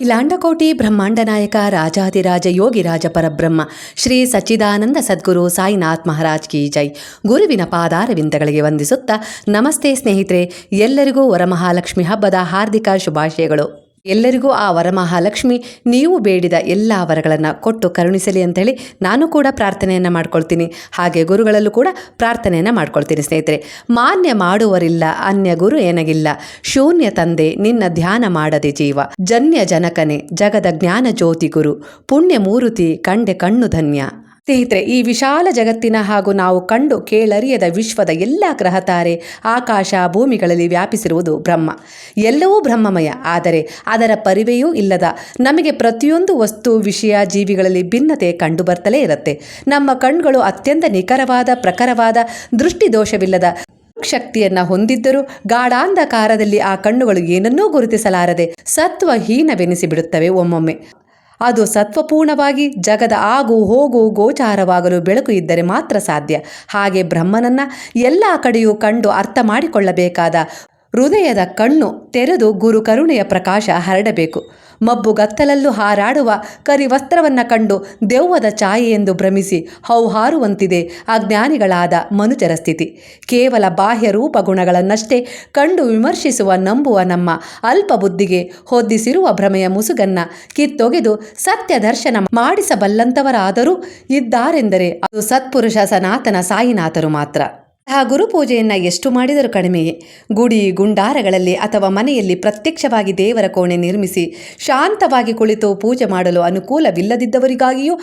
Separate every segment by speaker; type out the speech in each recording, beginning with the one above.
Speaker 1: ಕಿಲಾಂಡಕೋಟಿ ಬ್ರಹ್ಮಾಂಡ ನಾಯಕ ರಾಜಾದಿರಾಜ ಯೋಗಿರಾಜ ಪರಬ್ರಹ್ಮ, ಶ್ರೀ ಸಚ್ಚಿದಾನಂದ ಸದ್ಗುರು ಸಾಯಿನಾಥ್ ಮಹಾರಾಜ್ ಕಿ ಜೈ. ಗುರುವಿನ ಪಾದಾರವಿಂದಗಳಿಗೆ ವಂದಿಸುತ್ತಾ ನಮಸ್ತೆ ಸ್ನೇಹಿತರೆ, ಎಲ್ಲರಿಗೂ ವರಮಹಾಲಕ್ಷ್ಮಿ ಹಬ್ಬದ ಹಾರ್ದಿಕ ಶುಭಾಶಯಗಳು. ಎಲ್ಲರಿಗೂ ಆ ವರಮಹಾಲಕ್ಷ್ಮಿ, ನೀವು ಬೇಡಿದ ಎಲ್ಲ ವರಗಳನ್ನು ಕೊಟ್ಟು ಕರುಣಿಸಲಿ ಅಂತೇಳಿ ನಾನು ಕೂಡ ಪ್ರಾರ್ಥನೆಯನ್ನು ಮಾಡ್ಕೊಳ್ತೀನಿ. ಹಾಗೆ ಗುರುಗಳಲ್ಲೂ ಕೂಡ ಪ್ರಾರ್ಥನೆಯನ್ನು ಮಾಡ್ಕೊಳ್ತೀನಿ ಸ್ನೇಹಿತರೆ. ಮಾನ್ಯ ಮಾಡುವರಿಲ್ಲ, ಅನ್ಯ ಗುರು ಏನಗಿಲ್ಲ ಶೂನ್ಯ ತಂದೆ, ನಿನ್ನ ಧ್ಯಾನ ಮಾಡದೆ ಜೀವ. ಜನ್ಯ ಜನಕನೆ, ಜಗದ ಜ್ಞಾನ ಜ್ಯೋತಿ ಗುರು. ಪುಣ್ಯ ಮೂರುತಿ, ಕಂಡೆ ಕಣ್ಣು ಧನ್ಯ. ಸ್ನೇಹಿತರೆ, ಈ ವಿಶಾಲ ಜಗತ್ತಿನ ಹಾಗೂ ನಾವು ಕಂಡು ಕೇಳರಿಯದ ವಿಶ್ವದ ಎಲ್ಲ ಗ್ರಹತಾರೆ ಆಕಾಶ ಭೂಮಿಗಳಲ್ಲಿ ವ್ಯಾಪಿಸಿರುವುದು ಬ್ರಹ್ಮ. ಎಲ್ಲವೂ ಬ್ರಹ್ಮಮಯ. ಆದರೆ ಅದರ ಪರಿವೆಯೂ ಇಲ್ಲದ ನಮಗೆ ಪ್ರತಿಯೊಂದು ವಸ್ತು, ವಿಷಯ, ಜೀವಿಗಳಲ್ಲಿ ಭಿನ್ನತೆ ಕಂಡು ಬರ್ತಲೇ ಇರುತ್ತೆ. ನಮ್ಮ ಕಣ್ಗಳು ಅತ್ಯಂತ ನಿಖರವಾದ, ಪ್ರಖರವಾದ, ದೃಷ್ಟಿದೋಷವಿಲ್ಲದ ಶಕ್ತಿಯನ್ನ ಹೊಂದಿದ್ದರೂ ಗಾಢಾಂಧಕಾರದಲ್ಲಿ ಆ ಕಣ್ಣುಗಳು ಏನನ್ನೂ ಗುರುತಿಸಲಾರದೆ ಸತ್ವಹೀನವೆನಿಸಿ ಬಿಡುತ್ತವೆ ಒಮ್ಮೊಮ್ಮೆ. ಅದು ಸತ್ವಪೂರ್ಣವಾಗಿ ಜಗದ ಆಗು ಹೋಗು ಗೋಚಾರವಾಗಲು ಬೆಳಕು ಇದ್ದರೆ ಮಾತ್ರ ಸಾಧ್ಯ. ಹಾಗೆ ಬ್ರಹ್ಮನನ್ನ ಎಲ್ಲ ಕಡೆಯೂ ಕಂಡು ಅರ್ಥ ಮಾಡಿಕೊಳ್ಳಬೇಕಾದ ಹೃದಯದ ಕಣ್ಣು ತೆರೆದು ಗುರು ಕರುಣೆಯ ಪ್ರಕಾಶ ಹರಡಬೇಕು. ಮಬ್ಬುಗತ್ತಲಲ್ಲೂ ಹಾರಾಡುವ ಕರಿ ವಸ್ತ್ರವನ್ನ ಕಂಡು ದೆವ್ವದ ಛಾಯೆ ಎಂದು ಭ್ರಮಿಸಿ ಹೌಹಾರುವಂತಿದೆ ಅಜ್ಞಾನಿಗಳಾದ ಮನುಜರ ಸ್ಥಿತಿ. ಕೇವಲ ಬಾಹ್ಯ ರೂಪ ಗುಣಗಳನ್ನಷ್ಟೇ ಕಂಡು ವಿಮರ್ಶಿಸುವ ನಂಬುವ ನಮ್ಮ ಅಲ್ಪ ಬುದ್ಧಿಗೆ ಹೊದ್ದಿಸಿರುವ ಭ್ರಮೆಯ ಮುಸುಗನ್ನ ಕಿತ್ತೊಗೆದು ಸತ್ಯ ದರ್ಶನ ಮಾಡಿಸಬಲ್ಲಂತವರಾದರೂ ಇದ್ದಾರೆಂದರೆ ಅದು ಸತ್ಪುರುಷ ಸನಾತನ ಸಾಯಿನಾಥರು ಮಾತ್ರ. ಆ ಗುರುಪೂಜೆಯನ್ನು ಎಷ್ಟು ಮಾಡಿದರೂ ಕಡಿಮೆಯೇ ಗುಡಿ, ಗುಂಡಾರಗಳಲ್ಲಿ ಅಥವಾ ಮನೆಯಲ್ಲಿ ಪ್ರತ್ಯಕ್ಷವಾಗಿ ದೇವರ ಕೋಣೆ ನಿರ್ಮಿಸಿ ಶಾಂತವಾಗಿ ಕುಳಿತು ಪೂಜೆ ಮಾಡಲು ಅನುಕೂಲವಿಲ್ಲದಿದ್ದವರಿಗಾಗಿಯೂ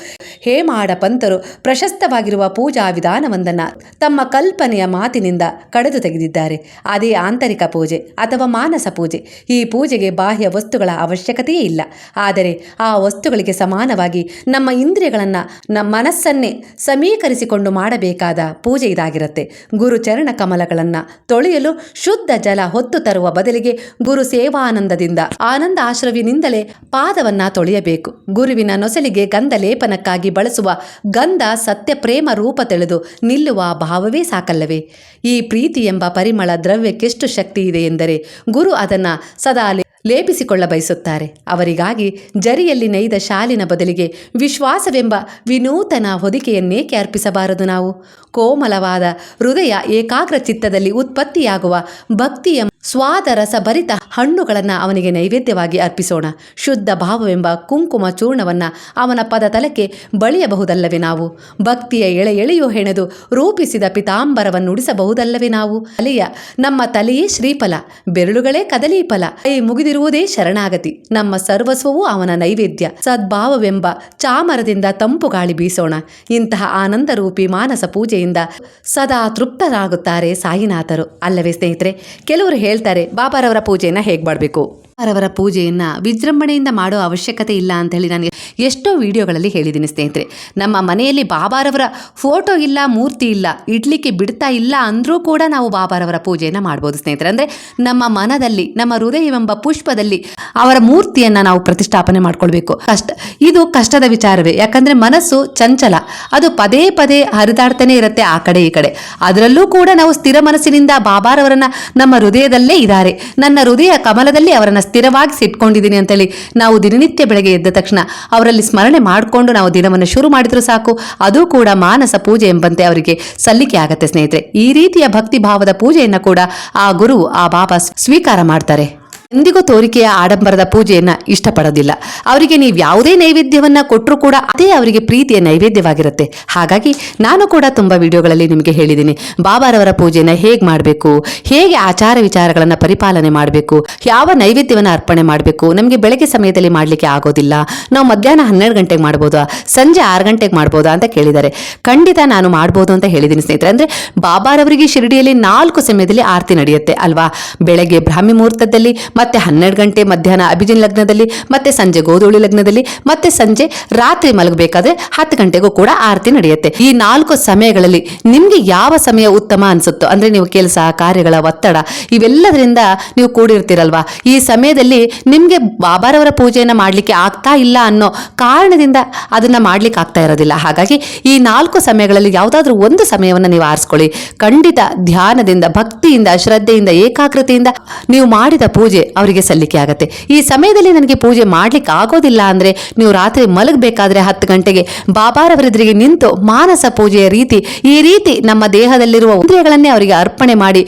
Speaker 1: ಹೇಮಾಡ ಪಂತರು ಪ್ರಶಸ್ತವಾಗಿರುವ ಪೂಜಾ ವಿಧಾನವೊಂದನ್ನು ತಮ್ಮ ಕಲ್ಪನೆಯ ಮಾತಿನಿಂದ ಕಡಿದು ತೆಗೆದಿದ್ದಾರೆ. ಅದೇ ಆಂತರಿಕ ಪೂಜೆ ಅಥವಾ ಮಾನಸ ಪೂಜೆ. ಈ ಪೂಜೆಗೆ ಬಾಹ್ಯ ವಸ್ತುಗಳ ಅವಶ್ಯಕತೆಯೇ ಇಲ್ಲ. ಆದರೆ ಆ ವಸ್ತುಗಳಿಗೆ ಸಮಾನವಾಗಿ ನಮ್ಮ ಇಂದ್ರಿಯಗಳನ್ನು ನಮ್ಮ ಮನಸ್ಸನ್ನೇ ಸಮೀಕರಿಸಿಕೊಂಡು ಮಾಡಬೇಕಾದ ಪೂಜೆ ಇದಾಗಿರುತ್ತೆ. ಗುರು ಚರಣ ಕಮಲಗಳನ್ನು ತೊಳೆಯಲು ಶುದ್ಧ ಜಲ ಹೊತ್ತು ತರುವ ಬದಲಿಗೆ ಗುರು ಸೇವಾನಂದದಿಂದ ಆನಂದ ಆಶ್ರವಿನಿಂದಲೇ ಪಾದವನ್ನ ತೊಳೆಯಬೇಕು. ಗುರುವಿನ ನೊಸಲಿಗೆ ಗಂಧ ಲೇಪನಕ್ಕಾಗಿ ಬಳಸುವ ಗಂಧ ಸತ್ಯ ಪ್ರೇಮ ರೂಪ ತಿಳಿದು ನಿಲ್ಲುವ ಭಾವವೇ ಸಾಕಲ್ಲವೇ? ಈ ಪ್ರೀತಿ ಎಂಬ ಪರಿಮಳ ದ್ರವ್ಯಕ್ಕೆಷ್ಟು ಶಕ್ತಿ ಇದೆ ಎಂದರೆ ಗುರು ಅದನ್ನು ಸದಾ ಲೇಪಿಸಿಕೊಳ್ಳ ಬಯಸುತ್ತಾರೆ ಅವರಿಗಾಗಿ ಜರಿಯಲ್ಲಿ ನೇಯ್ದ ಶಾಲಿನ ಬದಲಿಗೆ ವಿಶ್ವಾಸವೆಂಬ ವಿನೂತನ ಹೊದಿಕೆಯನ್ನೇಕೆ ಅರ್ಪಿಸಬಾರದು ನಾವು? ಕೋಮಲವಾದ ಹೃದಯ ಏಕಾಗ್ರ ಚಿತ್ತದಲ್ಲಿ ಉತ್ಪತ್ತಿಯಾಗುವ ಭಕ್ತಿಯ ಸ್ವಾದರಸ ಭರಿತ ಹಣ್ಣುಗಳನ್ನು ಅವನಿಗೆ ನೈವೇದ್ಯವಾಗಿ ಅರ್ಪಿಸೋಣ. ಶುದ್ಧ ಭಾವವೆಂಬ ಕುಂಕುಮ ಚೂರ್ಣವನ್ನು ಅವನ ಪದ ತಲಕ್ಕೆ ಬಳಿಯಬಹುದಲ್ಲವೇ ನಾವು? ಭಕ್ತಿಯ ಎಳೆ ಎಳೆಯು ಹೆಣೆದು ರೂಪಿಸಿದ ಪಿತಾಂಬರವನ್ನು ಉಡಿಸಬಹುದಲ್ಲವೇ ನಾವು? ಅಲೆಯ, ನಮ್ಮ ತಲೆಯೇ ಶ್ರೀಫಲ, ಬೆರಳುಗಳೇ ಕದಲಿ ಫಲ ಕೈ ಮುಗಿದಿರುವುದೇ ಶರಣಾಗತಿ. ನಮ್ಮ ಸರ್ವಸ್ವವೂ ಅವನ ನೈವೇದ್ಯ. ಸದ್ಭಾವವೆಂಬ ಚಾಮರದಿಂದ ತಂಪು ಗಾಳಿ ಬೀಸೋಣ. ಇಂತಹ ಆನಂದರೂಪಿ ಮಾನಸ ಪೂಜೆಯಿಂದ ಸದಾ ತೃಪ್ತರಾಗುತ್ತಾರೆ ಸಾಯಿನಾಥರು. ಅಲ್ಲವೇ ಸ್ನೇಹಿತರೆ, ಕೆಲವರು ಹೇಳ್ತಾರೆ ಬಾಬಾರವರ ಪೂಜೆಯನ್ನು ಹೇಗೆ ಮಾಡಬೇಕು? ಬಾಬಾರವರ ಪೂಜೆಯನ್ನು ವಿಜೃಂಭಣೆಯಿಂದ ಮಾಡೋ ಅವಶ್ಯಕತೆ ಇಲ್ಲ ಅಂತ ಹೇಳಿ ನನಗೆ ಎಷ್ಟೋ ವಿಡಿಯೋಗಳಲ್ಲಿ ಹೇಳಿದ್ದೀನಿ ಸ್ನೇಹಿತರೆ. ನಮ್ಮ ಮನೆಯಲ್ಲಿ ಬಾಬಾರವರ ಫೋಟೋ ಇಲ್ಲ, ಮೂರ್ತಿ ಇಲ್ಲ, ಇಡ್ಲಿಕ್ಕೆ ಬಿಡ್ತಾ ಇಲ್ಲ ಅಂದರೂ ಕೂಡ ನಾವು ಬಾಬಾರವರ ಪೂಜೆಯನ್ನು ಮಾಡ್ಬೋದು ಸ್ನೇಹಿತರೆ. ಅಂದರೆ ನಮ್ಮ ಮನದಲ್ಲಿ, ನಮ್ಮ ಹೃದಯವೆಂಬ ಪುಷ್ಪದಲ್ಲಿ ಅವರ ಮೂರ್ತಿಯನ್ನು ನಾವು ಪ್ರತಿಷ್ಠಾಪನೆ ಮಾಡ್ಕೊಳ್ಬೇಕು. ಕಷ್ಟ, ಇದು ಕಷ್ಟದ ವಿಚಾರವೇ. ಯಾಕಂದರೆ ಮನಸ್ಸು ಚಂಚಲ. ಅದು ಪದೇ ಪದೇ ಹರಿದಾಡ್ತಾನೆ ಇರುತ್ತೆ ಆ ಕಡೆ ಈ ಕಡೆ. ಅದರಲ್ಲೂ ಕೂಡ ನಾವು ಸ್ಥಿರ ಮನಸ್ಸಿನಿಂದ ಬಾಬಾರವರನ್ನ ನಮ್ಮ ಹೃದಯದಲ್ಲೇ ಇದ್ದಾರೆ. ನನ್ನ ಹೃದಯ ಕಮಲದಲ್ಲಿ ಅವರನ್ನು ಸ್ಥಿರವಾಗಿ ಸಿಟ್ಕೊಂಡಿದ್ದೀನಿ ಅಂತೇಳಿ ನಾವು ದಿನನಿತ್ಯ ಬೆಳಗ್ಗೆ ಎದ್ದ ತಕ್ಷಣ ಅವರಲ್ಲಿ ಸ್ಮರಣೆ ಮಾಡಿಕೊಂಡು ನಾವು ದಿನವನ್ನು ಶುರು ಮಾಡಿದ್ರು ಸಾಕು, ಅದು ಕೂಡ ಮಾನಸ ಪೂಜೆ ಎಂಬಂತೆ ಅವರಿಗೆ ಸಲ್ಲಿಕೆ ಆಗತ್ತೆ ಸ್ನೇಹಿತರೆ. ಈ ರೀತಿಯ ಭಕ್ತಿ ಭಾವದ ಪೂಜೆಯನ್ನು ಕೂಡ ಆ ಗುರು ಆ ಬಾಬಾ ಸ್ವೀಕಾರ ಮಾಡ್ತಾರೆ. ಎಂದಿಗೂ ತೋರಿಕೆಯ ಆಡಂಬರದ ಪೂಜೆಯನ್ನ ಇಷ್ಟಪಡೋದಿಲ್ಲ. ಅವರಿಗೆ ನೀವು ಯಾವುದೇ ನೈವೇದ್ಯವನ್ನ ಕೊಟ್ಟರೂ ಕೂಡ ಅದೇ ಅವರಿಗೆ ಪ್ರೀತಿಯ ನೈವೇದ್ಯವಾಗಿರುತ್ತೆ. ಹಾಗಾಗಿ ನಾನು ಕೂಡ ತುಂಬ ವಿಡಿಯೋಗಳಲ್ಲಿ ನಿಮಗೆ ಹೇಳಿದ್ದೀನಿ. ಬಾಬಾರವರ ಪೂಜೆನ ಹೇಗೆ ಮಾಡಬೇಕು? ಹೇಗೆ ಆಚಾರ ವಿಚಾರಗಳನ್ನು ಪರಿಪಾಲನೆ ಮಾಡಬೇಕು? ಯಾವ ನೈವೇದ್ಯವನ್ನು ಅರ್ಪಣೆ ಮಾಡಬೇಕು? ನಮಗೆ ಬೆಳಗ್ಗೆ ಸಮಯದಲ್ಲಿ ಮಾಡಲಿಕ್ಕೆ ಆಗೋದಿಲ್ಲ. ನಾವು ಮಧ್ಯಾಹ್ನ ಹನ್ನೆರಡು ಗಂಟೆಗೆ ಮಾಡ್ಬೋದಾ? ಸಂಜೆ ಆರು ಗಂಟೆಗೆ ಮಾಡ್ಬೋದಾ ಅಂತ ಕೇಳಿದ್ದಾರೆ. ಖಂಡಿತ ನಾನು ಮಾಡ್ಬೋದು ಅಂತ ಹೇಳಿದ್ದೀನಿ ಸ್ನೇಹಿತರೆ. ಅಂದರೆ ಬಾಬಾರವರಿಗೆ ಶಿರಡಿಯಲ್ಲಿ ನಾಲ್ಕು ಸಮಯದಲ್ಲಿ ಆರತಿ ನಡೆಯುತ್ತೆ ಅಲ್ವಾ? ಬೆಳಗ್ಗೆ ಬ್ರಾಹ್ಮಿ ಮುಹೂರ್ತದಲ್ಲಿ ಮತ್ತೆ ಹನ್ನೆರಡು ಗಂಟೆ ಮಧ್ಯಾಹ್ನ ಅಭಿಜಿನ್ ಲಗ್ನದಲ್ಲಿ, ಮತ್ತೆ ಸಂಜೆ ಗೋಧೂಳಿ ಲಗ್ನದಲ್ಲಿ, ಮತ್ತೆ ಸಂಜೆ ರಾತ್ರಿ ಮಲಗಬೇಕಾದ್ರೆ ಹತ್ತು ಗಂಟೆಗೂ ಕೂಡ ಆರತಿ ನಡೆಯುತ್ತೆ. ಈ ನಾಲ್ಕು ಸಮಯಗಳಲ್ಲಿ ನಿಮಗೆ ಯಾವ ಸಮಯ ಉತ್ತಮ ಅನಿಸುತ್ತೋ, ಅಂದ್ರೆ ನೀವು ಕೆಲಸ, ಕಾರ್ಯಗಳ ಒತ್ತಡ, ಇವೆಲ್ಲದರಿಂದ ನೀವು ಕೂಡಿರ್ತೀರಲ್ವಾ? ಈ ಸಮಯದಲ್ಲಿ ನಿಮಗೆ ಬಾಬಾರವರ ಪೂಜೆಯನ್ನು ಮಾಡಲಿಕ್ಕೆ ಆಗ್ತಾ ಇಲ್ಲ ಅನ್ನೋ ಕಾರಣದಿಂದ ಅದನ್ನು ಮಾಡ್ಲಿಕ್ಕೆ ಆಗ್ತಾ ಇರೋದಿಲ್ಲ. ಹಾಗಾಗಿ ಈ ನಾಲ್ಕು ಸಮಯಗಳಲ್ಲಿ ಯಾವುದಾದ್ರೂ ಒಂದು ಸಮಯವನ್ನು ನೀವು ಆರಿಸ್ಕೊಳ್ಳಿ. ಖಂಡಿತ ಧ್ಯಾನದಿಂದ, ಭಕ್ತಿಯಿಂದ, ಶ್ರದ್ಧೆಯಿಂದ, ಏಕಾಗ್ರತೆಯಿಂದ ನೀವು ಮಾಡಿದ ಪೂಜೆ ಅವರಿಗೆ ಸಲ್ಲಿಕೆ ಆಗುತ್ತೆ. ಈ ಸಮಯದಲ್ಲಿ ನನಗೆ ಪೂಜೆ ಮಾಡ್ಲಿಕ್ಕೆ ಆಗೋದಿಲ್ಲ ಅಂದ್ರೆ ನೀವು ರಾತ್ರಿ ಮಲಗಬೇಕಾದ್ರೆ ಹತ್ತು ಗಂಟೆಗೆ ಬಾಬಾರವರೆದುರಿಗೆ ನಿಂತು ಮಾನಸ ಪೂಜೆಯ ರೀತಿ, ಈ ರೀತಿ ನಮ್ಮ ದೇಹದಲ್ಲಿರುವ ಇಂದ್ರಿಯಗಳನ್ನೇ ಅವರಿಗೆ ಅರ್ಪಣೆ ಮಾಡಿ,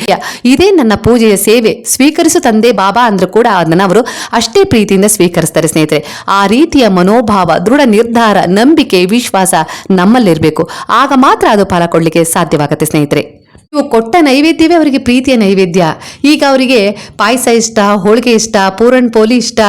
Speaker 1: ಇದೇ ನನ್ನ ಪೂಜೆಯ ಸೇವೆ, ಸ್ವೀಕರಿಸು ತಂದೆ ಬಾಬಾ ಅಂದ್ರೂ ಕೂಡ ಅದನ್ನ ಅವರು ಅಷ್ಟೇ ಪ್ರೀತಿಯಿಂದ ಸ್ವೀಕರಿಸ್ತಾರೆ ಸ್ನೇಹಿತರೆ. ಆ ರೀತಿಯ ಮನೋಭಾವ, ದೃಢ ನಿರ್ಧಾರ, ನಂಬಿಕೆ, ವಿಶ್ವಾಸ ನಮ್ಮಲ್ಲಿರಬೇಕು. ಆಗ ಮಾತ್ರ ಅದು ಫಲ ಕೊಡ್ಲಿಕ್ಕೆ ಸಾಧ್ಯವಾಗುತ್ತೆ ಸ್ನೇಹಿತರೆ. ನೀವು ಕೊಟ್ಟ ನೈವೇದ್ಯವೇ ಅವರಿಗೆ ಪ್ರೀತಿಯ ನೈವೇದ್ಯ. ಈಗ ಅವರಿಗೆ ಪಾಯಸ ಇಷ್ಟ, ಹೋಳಿಗೆ ಇಷ್ಟ, ಪೂರಣ್ ಪೋಲಿ ಇಷ್ಟ.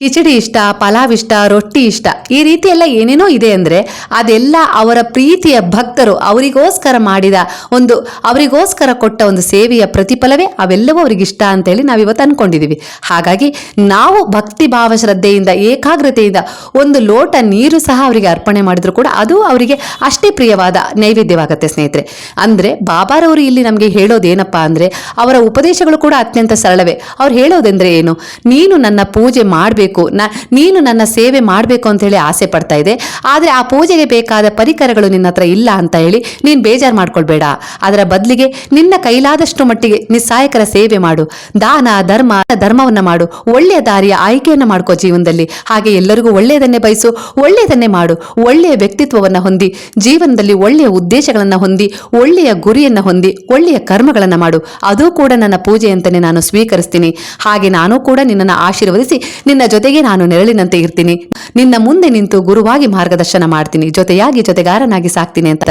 Speaker 1: ಕಿಚಡಿ ಇಷ್ಟ ಪಲಾವ್ ಇಷ್ಟ ರೊಟ್ಟಿ ಇಷ್ಟ ಈ ರೀತಿ ಎಲ್ಲ ಏನೇನೋ ಇದೆ ಅಂದ್ರೆ ಅದೆಲ್ಲ ಅವರ ಪ್ರೀತಿಯ ಭಕ್ತರು ಅವರಿಗೋಸ್ಕರ ಮಾಡಿದ ಒಂದು ಅವರಿಗೋಸ್ಕರ ಕೊಟ್ಟ ಒಂದು ಸೇವೆಯ ಪ್ರತಿಫಲವೇ ಅವೆಲ್ಲವೂ ಅವ್ರಿಗೆ ಇಷ್ಟ ಅಂತೇಳಿ ನಾವಿವತ್ತು ಅನ್ಕೊಂಡಿದೀವಿ. ಹಾಗಾಗಿ ನಾವು ಭಕ್ತಿ ಭಾವ ಶ್ರದ್ಧೆಯಿಂದ, ಏಕಾಗ್ರತೆಯಿಂದ ಒಂದು ಲೋಟ ನೀರು ಸಹ ಅವರಿಗೆ ಅರ್ಪಣೆ ಮಾಡಿದ್ರು ಕೂಡ ಅದು ಅವರಿಗೆ ಅಷ್ಟೇ ಪ್ರಿಯವಾದ ನೈವೇದ್ಯವಾಗುತ್ತೆ ಸ್ನೇಹಿತರೆ. ಅಂದ್ರೆ ಬಾಬಾರವರು ಇಲ್ಲಿ ನಮಗೆ ಹೇಳೋದೇನಪ್ಪ ಅಂದ್ರೆ ಅವರ ಉಪದೇಶಗಳು ಕೂಡ ಅತ್ಯಂತ ಸರಳವೇ. ಅವ್ರು ಹೇಳೋದೆಂದ್ರೆ ಏನು? ನೀನು ನನ್ನ ಪೂಜೆ ಮಾಡಬೇಕು ನ, ನೀನು ನನ್ನ ಸೇವೆ ಮಾಡಬೇಕು ಅಂತ ಹೇಳಿ ಆಸೆ ಪಡ್ತಾ ಇದೆ. ಆದರೆ ಆ ಪೂಜೆಗೆ ಬೇಕಾದ ಪರಿಕರಗಳು ನಿನ್ನ ಹತ್ರ ಇಲ್ಲ ಅಂತ ಹೇಳಿ ನೀನು ಬೇಜಾರು ಮಾಡ್ಕೊಳ್ಬೇಡ. ಅದರ ಬದಲಿಗೆ ನಿನ್ನ ಕೈಲಾದಷ್ಟು ಮಟ್ಟಿಗೆ ನಿಸ್ಸಾಯಕರ ಸೇವೆ ಮಾಡು. ದಾನ, ಧರ್ಮ, ಧರ್ಮವನ್ನ ಮಾಡು. ಒಳ್ಳೆಯ ದಾರಿಯ ಆಯ್ಕೆಯನ್ನು ಮಾಡ್ಕೋ ಜೀವನದಲ್ಲಿ. ಹಾಗೆ ಎಲ್ಲರಿಗೂ ಒಳ್ಳೆಯದನ್ನೇ ಬಯಸು, ಒಳ್ಳೆಯದನ್ನೇ ಮಾಡು. ಒಳ್ಳೆಯ ವ್ಯಕ್ತಿತ್ವವನ್ನು ಹೊಂದಿ, ಜೀವನದಲ್ಲಿ ಒಳ್ಳೆಯ ಉದ್ದೇಶಗಳನ್ನು ಹೊಂದಿ, ಒಳ್ಳೆಯ ಗುರಿಯನ್ನು ಹೊಂದಿ, ಒಳ್ಳೆಯ ಕರ್ಮಗಳನ್ನು ಮಾಡು. ಅದು ಕೂಡ ನನ್ನ ಪೂಜೆ ಅಂತಾನೆ ನಾನು ಸ್ವೀಕರಿಸ್ತೀನಿ. ಹಾಗೆ ನಾನು ಕೂಡ ನಿನ್ನನ್ನು ಆಶೀರ್ವದಿಸಿ, ನಿನ್ನ ಜೊತೆಗೆ ನಾನು ನೆರಳಿನಂತೆ ಇರ್ತೀನಿ. ನಿನ್ನ ಮುಂದೆ ನಿಂತು ಗುರುವಾಗಿ ಮಾರ್ಗದರ್ಶನ ಮಾಡ್ತೀನಿ. ಜೊತೆಯಾಗಿ ಜೊತೆಗಾರನಾಗಿ ಸಾಕ್ತೀನಿ ಅಂತ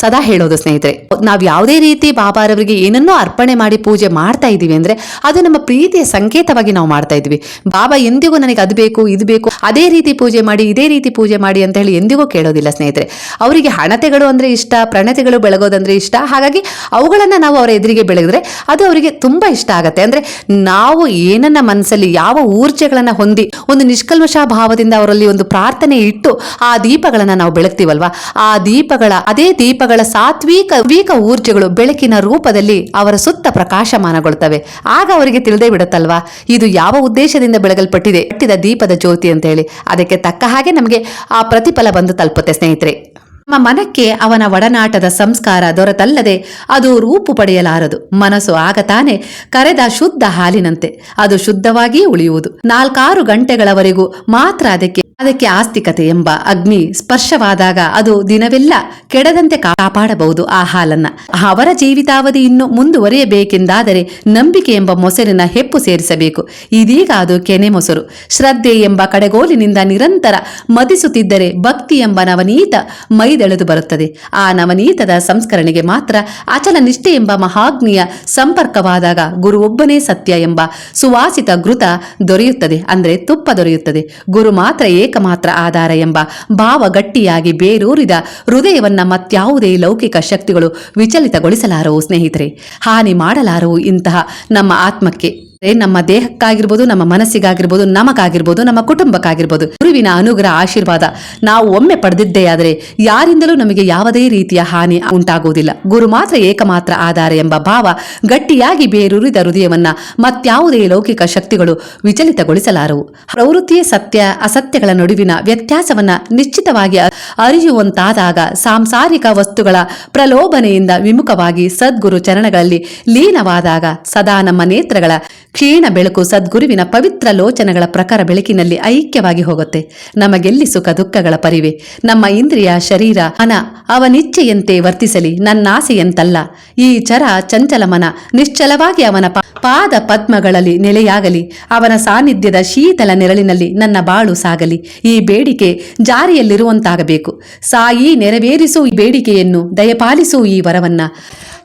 Speaker 1: ಸದಾ ಹೇಳೋದು ಸ್ನೇಹಿತರೆ. ನಾವು ಯಾವುದೇ ರೀತಿ ಬಾಬಾರವರಿಗೆ ಏನನ್ನೋ ಅರ್ಪಣೆ ಮಾಡಿ ಪೂಜೆ ಮಾಡ್ತಾ ಇದ್ದೀವಿ ಅಂದ್ರೆ ಅದು ನಮ್ಮ ಪ್ರೀತಿಯ ಸಂಕೇತವಾಗಿ ನಾವು ಮಾಡ್ತಾ ಇದ್ವಿ ಬಾಬಾ ಎಂದಿಗೂ ನನಗೆ ಅದು ಬೇಕು, ಇದು ಬೇಕು, ಅದೇ ರೀತಿ ಪೂಜೆ ಮಾಡಿ, ಇದೇ ರೀತಿ ಪೂಜೆ ಮಾಡಿ ಅಂತ ಹೇಳಿ ಎಂದಿಗೂ ಕೇಳೋದಿಲ್ಲ ಸ್ನೇಹಿತರೆ. ಅವರಿಗೆ ಹಣತೆಗಳು ಅಂದ್ರೆ ಇಷ್ಟ ಪ್ರಣತೆಗಳು ಬೆಳಗೋದಂದ್ರೆ ಇಷ್ಟ. ಹಾಗಾಗಿ ಅವುಗಳನ್ನ ನಾವು ಅವರ ಎದುರಿಗೆ ಬೆಳೆದ್ರೆ ಅದು ಅವರಿಗೆ ತುಂಬಾ ಇಷ್ಟ ಆಗತ್ತೆ. ಅಂದ್ರೆ ನಾವು ಏನನ್ನ ಮನಸ್ಸಲ್ಲಿ ಯಾವ ಊರ್ಜೆಗಳನ್ನ ಹೊಂದಿ ಒಂದು ನಿಷ್ಕಲ್ಮಶ ಭಾವದಿಂದ ಅವರಲ್ಲಿ ಒಂದು ಪ್ರಾರ್ಥನೆ ಇಟ್ಟು ಆ ದೀಪಗಳನ್ನ ನಾವು ಬೆಳಗ್ತೀವಲ್ವಾ? ಆ ದೀಪಗಳ, ಅದೇ ದೀಪಗಳ ಸಾತ್ವಿಕ ವೀಕ ಊರ್ಜೆಗಳು ಬೆಳಕಿನ ರೂಪದಲ್ಲಿ ಅವರ ಸುತ್ತ ಪ್ರಕಾಶಮಾನಗೊಳ್ತವೆ. ಆಗ ಅವರಿಗೆ ತಿಳಿದೇ ಬಿಡುತ್ತಲ್ವಾ? ಇದು ಯಾವ ಉದ್ದೇಶದಿಂದ ಬೆಳಗಲ್ಪಟ್ಟಿದೆ? ಕಟ್ಟಿದ ದೀಪದ ಜ್ಯೋತಿ ಅಂತ ಹೇಳಿ ಅದಕ್ಕೆ ತಕ್ಕ ಹಾಗೆ ನಮಗೆ ಆ ಪ್ರತಿಫಲ ಬಂದು ತಲುಪುತ್ತೆ ಸ್ನೇಹಿತರೆ. ನಮ್ಮ ಮನಕ್ಕೆ ಅವನ ಒಡನಾಟದ ಸಂಸ್ಕಾರ ದೊರೆತಲ್ಲದೆ ಅದು ರೂಪು ಪಡೆಯಲಾರದು. ಮನಸ್ಸು ಆಗತಾನೆ ಕರೆದ ಶುದ್ಧ ಹಾಲಿನಂತೆ. ಅದು ಶುದ್ಧವಾಗಿಯೇ ಉಳಿಯುವುದು. ನಾಲ್ಕಾರು ಗಂಟೆಗಳವರೆಗೂ ಮಾತ್ರ ಅದಕ್ಕೆ ಅದಕ್ಕೆ ಆಸ್ತಿಕತೆ ಎಂಬ ಅಗ್ನಿ ಸ್ಪರ್ಶವಾದಾಗ ಅದು ದಿನವೆಲ್ಲ ಕೆಡದಂತೆ ಕಾಪಾಡಬಹುದು ಆ ಹಾಲನ್ನ. ಅವರ ಜೀವಿತಾವಧಿ ಇನ್ನು ಮುಂದುವರಿಯಬೇಕೆಂದಾದರೆ ನಂಬಿಕೆ ಎಂಬ ಮೊಸರಿನ ಹೆಪ್ಪು ಸೇರಿಸಬೇಕು. ಇದೀಗ ಅದು ಕೆನೆ ಮೊಸರು. ಶ್ರದ್ಧೆ ಎಂಬ ಕಡೆಗೋಲಿನಿಂದ ನಿರಂತರ ಮದಿಸುತ್ತಿದ್ದರೆ ಭಕ್ತಿ ಎಂಬ ನವನೀತ ಮೈದೆಳೆದು ಬರುತ್ತದೆ. ಆ ನವನೀತದ ಸಂಸ್ಕರಣೆಗೆ ಮಾತ್ರ ಅಚಲ ನಿಷ್ಠೆ ಎಂಬ ಮಹಾಗ್ನಿಯ ಸಂಪರ್ಕವಾದಾಗ ಗುರು ಒಬ್ಬನೇ ಸತ್ಯ ಎಂಬ ಸುವಾಸಿತ ಘೃತ ದೊರೆಯುತ್ತದೆ. ಅಂದರೆ ತುಪ್ಪ ದೊರೆಯುತ್ತದೆ. ಗುರು ಮಾತ್ರ ಏಕಮಾತ್ರ ಆಧಾರ ಎಂಬ ಭಾವ ಗಟ್ಟಿಯಾಗಿ ಬೇರೂರಿದ ಹೃದಯವನ್ನ ಮತ್ಯಾವುದೇ ಲೌಕಿಕ ಶಕ್ತಿಗಳು ವಿಚಲಿತಗೊಳಿಸಲಾರವು ಸ್ನೇಹಿತರೆ, ಹಾನಿ ಮಾಡಲಾರವು ಇಂತಹ ನಮ್ಮ ಆತ್ಮಕ್ಕೆ ನಮ್ಮ ದೇಹಕ್ಕಾಗಿರ್ಬೋದು, ನಮ್ಮ ಮನಸ್ಸಿಗಾಗಿರ್ಬೋದು, ನಮಗಾಗಿರ್ಬೋದು, ನಮ್ಮ ಕುಟುಂಬಕ್ಕಾಗಿರ್ಬೋದು, ಗುರುವಿನ ಅನುಗ್ರಹ, ಆಶೀರ್ವಾದ ನಾವು ಒಮ್ಮೆ ಪಡೆದಿದ್ದೇ ಆದರೆ ಯಾರಿಂದಲೂ ನಮಗೆ ಯಾವುದೇ ರೀತಿಯ ಹಾನಿ ಉಂಟಾಗುವುದಿಲ್ಲ. ಗುರು ಮಾತ್ರ ಏಕಮಾತ್ರ ಆಧಾರ ಎಂಬ ಭಾವ ಗಟ್ಟಿಯಾಗಿ ಬೇರೂರಿದ ಹೃದಯವನ್ನ ಮತ್ಯಾವುದೇ ಲೌಕಿಕ ಶಕ್ತಿಗಳು ವಿಚಲಿತಗೊಳಿಸಲಾರವು. ಪ್ರವೃತ್ತಿಯೇ ಸತ್ಯ, ಅಸತ್ಯಗಳ ನಡುವಿನ ವ್ಯತ್ಯಾಸವನ್ನ ನಿಶ್ಚಿತವಾಗಿ ಅರಿಯುವಂತಾದಾಗ ಸಾಂಸಾರಿಕ ವಸ್ತುಗಳ ಪ್ರಲೋಭನೆಯಿಂದ ವಿಮುಖವಾಗಿ ಸದ್ಗುರು ಚರಣಗಳಲ್ಲಿ ಲೀನವಾದಾಗ ಸದಾ ನಮ್ಮ ನೇತ್ರಗಳ ಕ್ಷೀಣ ಬೆಳಕು ಸದ್ಗುರುವಿನ ಪವಿತ್ರ ಲೋಚನಗಳ ಪ್ರಕಾರ ಬೆಳಕಿನಲ್ಲಿ ಐಕ್ಯವಾಗಿ ಹೋಗುತ್ತೆ. ನಮಗೆಲ್ಲಿ ಸುಖ ದುಃಖಗಳ ಪರಿವೆ? ನಮ್ಮ ಇಂದ್ರಿಯ, ಶರೀರ, ಮನ ಅವನಿಚ್ಛೆಯಂತೆ ವರ್ತಿಸಲಿ, ನನ್ನಾಸೆಯಂತಲ್ಲ. ಈ ಚರ ಚಂಚಲ ಮನ ನಿಶ್ಚಲವಾಗಿ ಅವನ ಪಾದ ಪದ್ಮಗಳಲ್ಲಿ ನೆಲೆಯಾಗಲಿ. ಅವನ ಸಾನ್ನಿಧ್ಯದ ಶೀತಲ ನೆರಳಿನಲ್ಲಿ ನನ್ನ ಬಾಳು ಸಾಗಲಿ. ಈ ಬೇಡಿಕೆ ಜಾರಿಯಲ್ಲಿರುವಂತಾಗಬೇಕು. ಸಾಯಿ ನೆರವೇರಿಸು ಈ ಬೇಡಿಕೆಯನ್ನು, ದಯಪಾಲಿಸು ಈ ವರವನ್ನ.